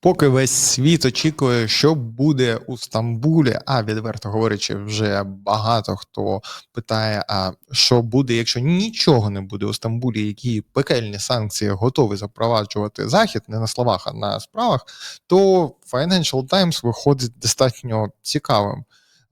Поки весь світ очікує, що буде у Стамбулі, а відверто говорячи, вже багато хто питає: а що буде, якщо нічого не буде у Стамбулі, які пекельні санкції готові запроваджувати захід не на словах, а на справах, то Financial Times виходить достатньо цікавим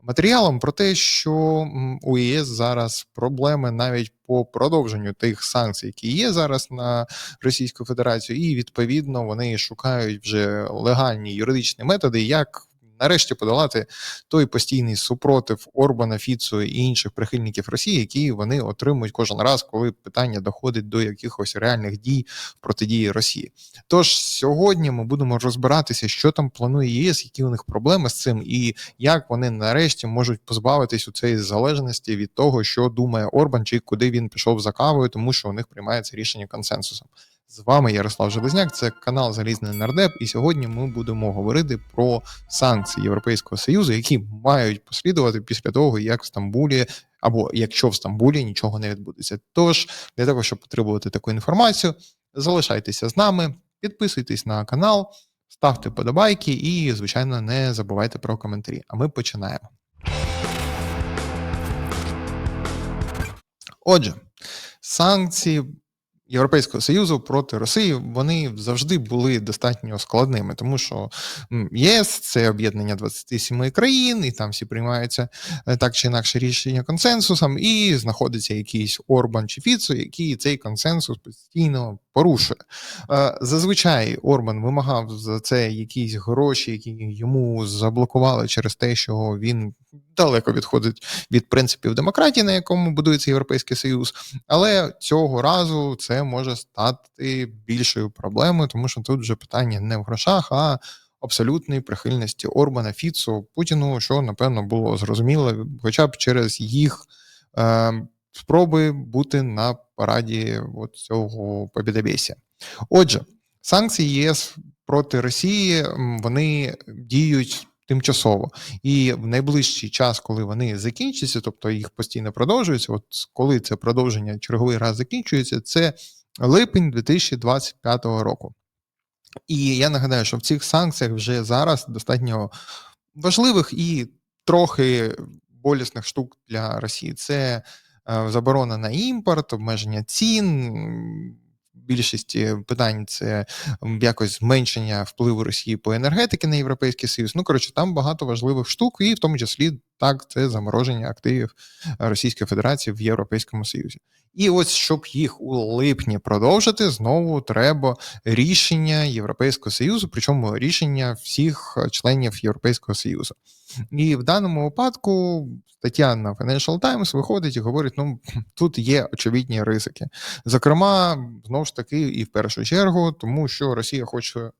матеріалом про те, що у ЄС зараз проблеми навіть по продовженню тих санкцій, які є зараз на Російську Федерацію, і відповідно вони шукають вже легальні юридичні методи, як нарешті подолати той постійний супротив Орбана, Фіцу і інших прихильників Росії, які вони отримують кожен раз, коли питання доходить до якихось реальних дій протидії Росії. Тож сьогодні ми будемо розбиратися, що там планує ЄС, які у них проблеми з цим, і як вони нарешті можуть позбавитись у цієї залежності від того, що думає Орбан, чи куди він пішов за кавою, тому що у них приймається рішення консенсусом. З вами Ярослав Железняк, це канал Залізний Нардеп, і сьогодні ми будемо говорити про санкції Європейського Союзу, які мають послідувати після того, як в Стамбулі або якщо в Стамбулі нічого не відбудеться. Тож для того, щоб отримувати таку інформацію, залишайтеся з нами, підписуйтесь на канал, ставте подобайки і, звичайно, не забувайте про коментарі. А ми починаємо. Отже, санкції Європейського союзу проти Росії вони завжди були достатньо складними, тому що ЄС це об'єднання 27 країн, і там всі приймаються е, так чи інакше рішення консенсусом, і знаходиться якийсь Орбан чи Фіцо, який цей консенсус постійно порушує. Е, Зазвичай Орбан вимагав за це якісь гроші, які йому заблокували через те, що він далеко відходить від принципів демократії, на якому будується Європейський Союз. Але цього разу це може стати більшою проблемою, тому що тут вже питання не в грошах, а абсолютної прихильності Орбана, Фіцу, Путіну, що напевно було зрозуміло, хоча б через їх е, спроби бути на параді от цього побідобєсія. Отже, санкції ЄС проти Росії вони діють. Тимчасово і в найближчий час, коли вони закінчаться, тобто їх постійно продовжуються. От коли це продовження черговий раз закінчується, це липень 2025 року. І я нагадаю, що в цих санкціях вже зараз достатньо важливих і трохи болісних штук для Росії. Це е, заборона на імпорт, обмеження цін. Більшості питань це якось зменшення впливу Росії по енергетики на Європейський Союз. Ну коротше, там багато важливих штук, і в тому числі так це замороження активів Російської Федерації в Європейському Союзі. І ось щоб їх у липні продовжити, знову треба рішення Європейського Союзу, причому рішення всіх членів Європейського Союзу. І в даному випадку стаття на Financial Times виходить і говорить: ну тут є очевидні ризики. Зокрема, знову ж таки, і в першу чергу, тому що Росія хоче.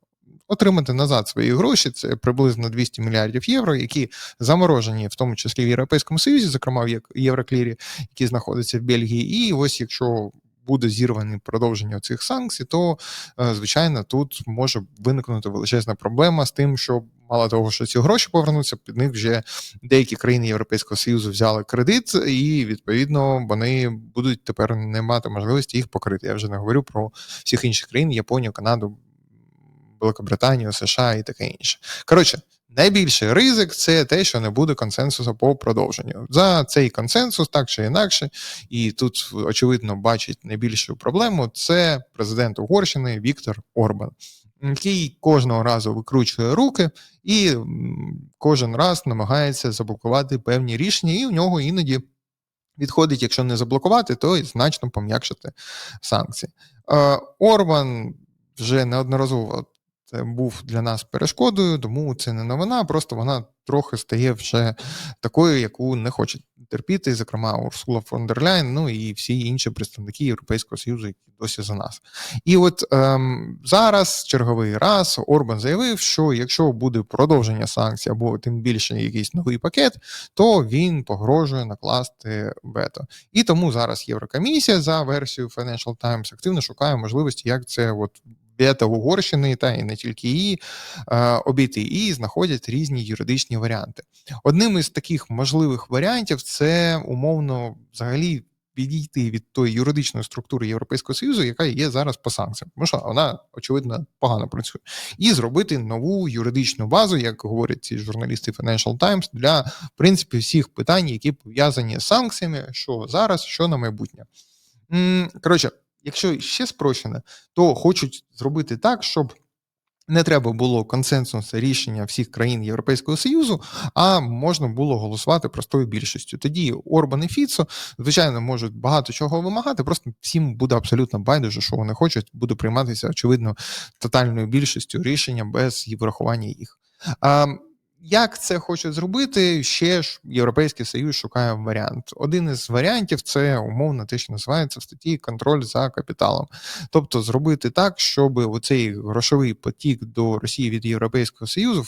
Отримати назад свої гроші, це приблизно 200 мільярдів євро, які заморожені, в тому числі в Європейському Союзі, зокрема в Євроклірі, які знаходяться в Бельгії. І ось якщо буде зірване продовження цих санкцій, то е, звичайно тут може виникнути величезна проблема з тим, що мало того, що ці гроші повернуться, під них вже деякі країни Європейського Союзу взяли кредит, і відповідно вони будуть тепер не мати можливості їх покрити. Я вже не говорю про всіх інших країн: Японію, Канаду, Великобританію, США і таке інше. Коротше. Найбільший ризик це те, що не буде консенсусу по продовженню. За цей консенсус, так чи інакше, і тут очевидно бачить найбільшу проблему. Це президент Угорщини Віктор Орбан, який кожного разу викручує руки і кожен раз намагається заблокувати певні рішення, і в нього іноді відходить, якщо не заблокувати, то й значно пом'якшити санкції. Е, Орбан вже неодноразово це був для нас перешкодою, тому це не новина, просто вона трохи стає вже такою, яку не хочуть терпіти, зокрема Урсула фон дер Ляйн, ну і всі інші представники Європейського Союзу, які досі за нас. І от ем, зараз черговий раз Орбан заявив, що якщо буде продовження санкцій або тим більше якийсь новий пакет, то він погрожує накласти вето. І тому зараз Єврокомісія за версією Financial Times активно шукає можливості, як це от вето Угорщини, та і не тільки її е, обійти, і знаходять різні юридичні варіанти. Одним із таких можливих варіантів це умовно взагалі відійти від тої юридичної структури Європейського союзу, яка є зараз по санкціям, тому що вона очевидно погано працює, і зробити нову юридичну базу, як говорять ці журналісти Financial Times, для в принципі всіх питань, які пов'язані з санкціями, що зараз, що на майбутнє. Коротше, якщо ще спрощене, то хочуть зробити так, щоб не треба було консенсусу рішення всіх країн Європейського Союзу, а можна було голосувати простою більшістю. Тоді Орбан і Фіцо, звичайно, можуть багато чого вимагати, просто всім буде абсолютно байдуже, що вони хочуть, буде прийматися очевидно тотальною більшістю рішення без врахування їх. Як це хочуть зробити? Ще ж Європейський Союз шукає варіант. Один із варіантів це умовно те, що називається в статті контроль за капіталом, тобто зробити так, щоб оцей грошовий потік до Росії від Європейського Союзу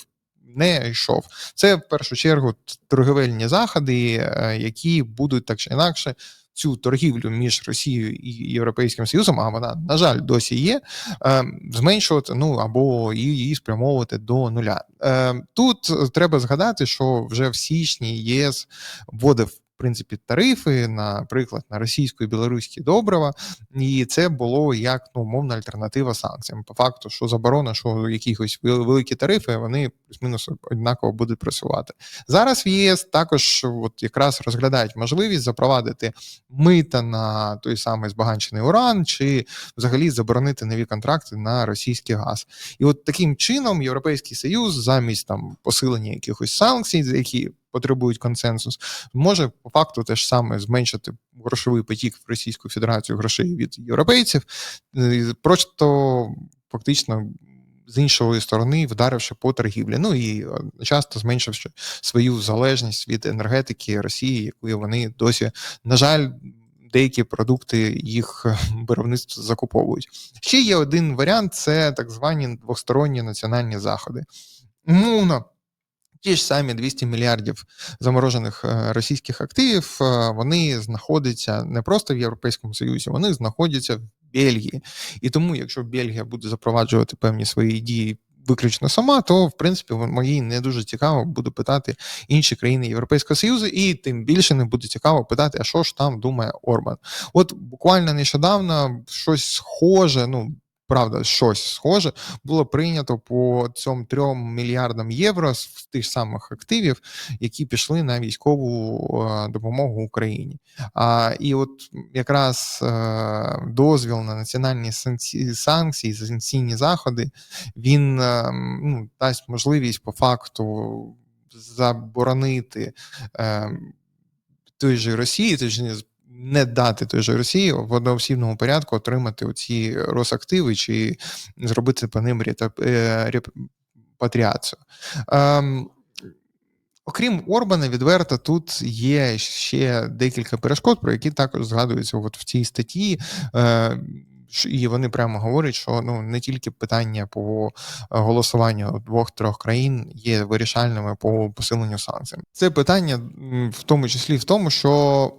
не йшов. Це в першу чергу торговельні заходи, е, які будуть так чи інакше цю торгівлю між Росією і Європейським Союзом, а вона, на жаль, досі є, ем, зменшувати ну або її спрямовувати до нуля. Ем, тут треба згадати, що вже в січні ЄС вводив принципі тарифи, наприклад, на російську і білоруські добрива, і це було як ну мовна альтернатива санкціям. По факту, що заборона, що якісь великі тарифи, вони плюс-мінус однаково будуть працювати. Зараз в ЄС також от якраз розглядають можливість запровадити мита на той самий збагачений уран, чи взагалі заборонити нові контракти на російський газ. І от таким чином Європейський Союз замість там посилення якихось санкцій, які потребують консенсус, може по факту теж саме зменшити грошовий потік в Російську Федерацію грошей від європейців, е, просто фактично. З іншої сторони, вдаривши по торгівлі, ну і е, часто зменшивши свою залежність від енергетики Росії, якою вони досі, на жаль, деякі продукти їх е, виробництво закуповують. Ще є один варіант: це так звані двосторонні національні заходи. Умовно, Ті ж самі 200 мільярдів заморожених е, російських активів, е, вони знаходяться не просто в Європейському Союзі, вони знаходяться в Бельгії. І тому, якщо Бельгія буде запроваджувати певні свої дії виключно сама, то в принципі моїй не дуже цікаво буду питати інші країни Європейського Союзу, і тим більше не буде цікаво питати, а що ж там думає Орбан. От буквально нещодавно щось схоже, ну правда, щось схоже було прийнято по цьому трьом мільярдам євро з тих самих активів, які пішли на військову е, допомогу Україні. А і от якраз е, дозвіл на національні санкції, санкційні заходи, він е, ну, дасть можливість по факту заборонити. Той же Росії, той же не дати той же Росії в одноосібному порядку отримати оці Росактиви чи зробити по ним е, репатріацію. Ем, Окрім Орбана, відверто тут є ще декілька перешкод, про які також згадуються от в цій статті. І вони прямо говорять, що ну не тільки питання по е, голосуванню двох-трьох країн є вирішальними по посиленню санкцій. Це питання в тому числі в тому, що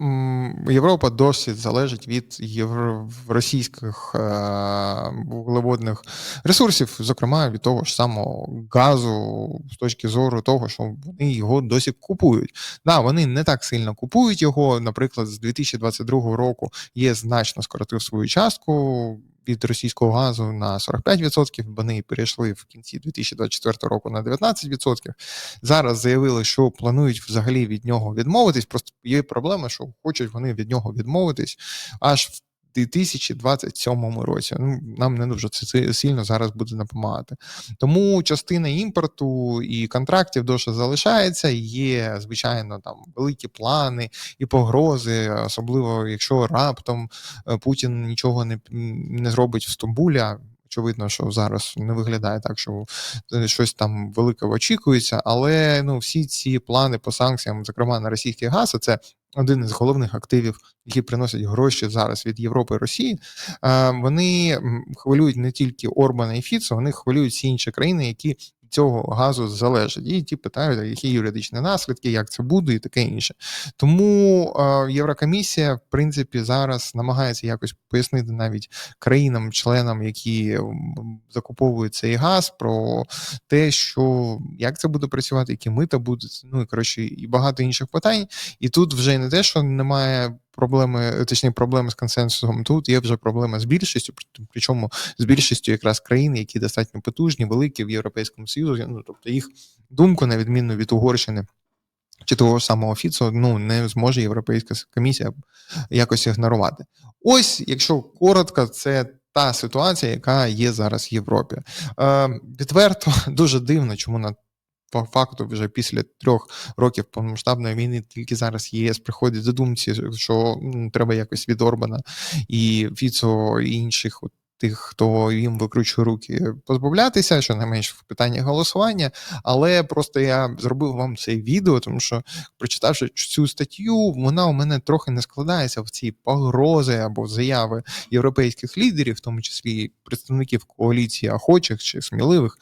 Європа досі залежить від російських е, вуглеводних ресурсів, зокрема від того ж самого газу, з точки зору того, що вони його досі купують. Да, вони не так сильно купують його. Наприклад, з 2022 року є значно скоротив свою частку від російського газу на 45%, Вони перейшли в кінці 2024 року на 19%. Зараз заявили, що планують взагалі від нього відмовитись. Просто є проблема, що хочуть вони від нього відмовитись аж в 2027 році. Ну, Нам не дуже це сильно зараз буде допомагати. Тому частина імпорту і контрактів досі залишається. Є, звичайно, там великі плани і погрози, особливо якщо раптом е, Путін нічого не, не зробить в Стамбулі. Очевидно, що зараз не виглядає так, що е, щось там велике очікується, але ну всі ці плани по санкціям, зокрема на російський газ, це один із головних активів, які приносять гроші зараз від Європи і Росії, вони хвилюють не тільки Орбана і Фіцо, вони хвилюють всі інші країни, які цього газу залежить. І ті питають, які юридичні наслідки, як це буде, і таке інше. Тому е, Єврокомісія, в принципі, зараз намагається якось пояснити навіть країнам-членам, які закуповують цей газ, про те, що як це буде працювати, які мита будуть, ну і коротше, і багато інших питань. І тут вже не те, що немає проблеми, точніше, проблеми з консенсусом. Тут є вже проблема з більшістю, причому з більшістю якраз країн, які достатньо потужні, великі в Європейському Союзі. Ну тобто їх думку, на відміну від Угорщини. Чи того самого Фіцо ну не зможе Європейська комісія якось ігнорувати. Ось, якщо коротко, це та ситуація, яка є зараз в Європі. Е, Відверто дуже дивно, чому на по факту вже після трьох років повномасштабної війни тільки зараз ЄС приходить до думці, що ну, треба якось від Орбана і Фіцо і інших от тих, хто їм викручує руки, позбавлятися, що не менш в питанні голосування. Але просто я зробив вам це відео, тому що прочитавши цю статтю, вона у мене трохи не складається в ці погрози або заяви європейських лідерів, в тому числі представників коаліції охочих чи сміливих,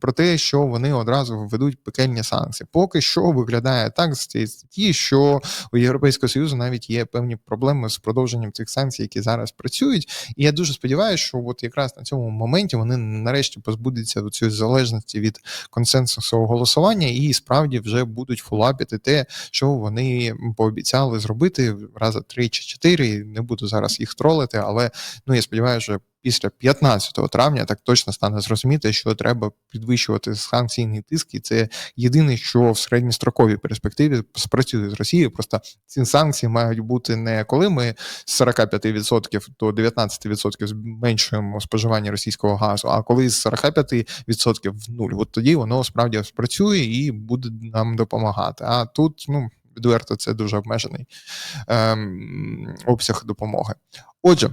про те, що вони одразу введуть пекельні санкції. Поки що виглядає так з цієї статті, що у Європейського союзу навіть є певні проблеми з продовженням цих санкцій, які зараз працюють. І я дуже сподіваюся, що от якраз на цьому моменті вони нарешті позбудуться цієї залежності від консенсусового голосування і справді вже будуть фулапити те, що вони пообіцяли зробити рази три чи чотири. Не буду зараз їх тролити, але ну я сподіваюся, що після 15 травня так точно стане зрозуміти, що треба підвищувати санкційний тиск, і це єдине, що в середньостроковій перспективі спрацює з Росією. Просто ці санкції мають бути не коли ми з 45% до 19% зменшуємо споживання російського газу, а коли з 45% в нуль. От тоді воно справді спрацює і буде нам допомагати. А тут ну. Відверто, це дуже обмежений ем, обсяг допомоги. Отже,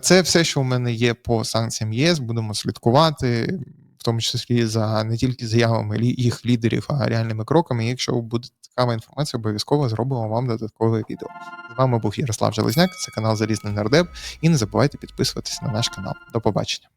це все, що у мене є по санкціям ЄС. Будемо слідкувати, в тому числі за не тільки заявами їх лідерів, а реальними кроками. Якщо буде цікава інформація, обов'язково зробимо вам додаткове відео. З вами був Ярослав Железняк, це канал Залізний Нардеп. І не забувайте підписуватись на наш канал. До побачення.